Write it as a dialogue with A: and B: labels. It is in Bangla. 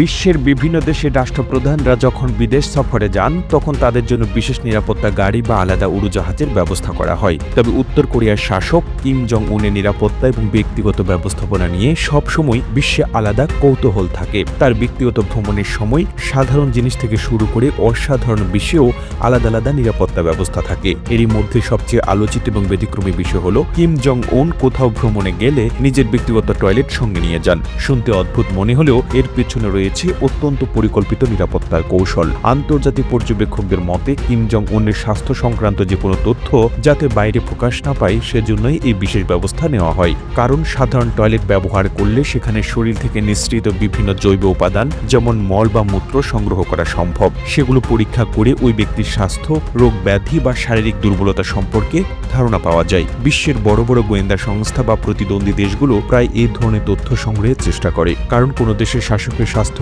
A: বিশ্বের বিভিন্ন দেশের রাষ্ট্রপ্রধানরা যখন বিদেশ সফরে যান, তখন তাদের জন্য বিশেষ নিরাপত্তা গাড়ি বা আলাদা উড়োজাহাজের ব্যবস্থা করা হয়। তবে উত্তর কোরিয়ার শাসক কিম জং উনের নিরাপত্তা এবং ব্যক্তিগত ব্যবস্থাপনা নিয়ে সবসময় বিশ্বে আলাদা কৌতূহল থাকে। তার ব্যক্তিগত ভ্রমণের সময় সাধারণ জিনিস থেকে শুরু করে অসাধারণ বিষয়েও আলাদা আলাদা নিরাপত্তা ব্যবস্থা থাকে। এরই মধ্যে সবচেয়ে আলোচিত এবং ব্যতিক্রমী বিষয় হলো কিম জং উন কোথাও ভ্রমণে গেলে নিজের ব্যক্তিগত টয়লেট সঙ্গে নিয়ে যান। শুনতে অদ্ভুত মনে হলেও এর পেছনে রয়েছে অত্যন্ত পরিকল্পিত নিরাপত্তার কৌশল। আন্তর্জাতিক পর্যবেক্ষকদের মতে, কিম জং উনের স্বাস্থ্য সংক্রান্ত যে কোনো তথ্য যাতে বাইরে প্রকাশ না পায়, সেজন্যই এই বিশেষ ব্যবস্থা নেওয়া হয়। কারণ, সাধারণ টয়লেট ব্যবহার করলে সেখানে শরীর থেকে নিঃসৃত বিভিন্ন জৈব উপাদান, যেমন মল বা মূত্র, সংগ্রহ করা সম্ভব। সেগুলো পরীক্ষা করে ওই ব্যক্তির স্বাস্থ্য, রোগ ব্যাধি বা শারীরিক দুর্বলতা সম্পর্কে ধারণা পাওয়া যায়। বিশ্বের বড় বড় গোয়েন্দা সংস্থা বা প্রতিদ্বন্দ্বী দেশগুলো প্রায় এই ধরনের তথ্য সংগ্রহের চেষ্টা করে। কারণ, কোনো দেশের শাসকের স্বাস্থ্য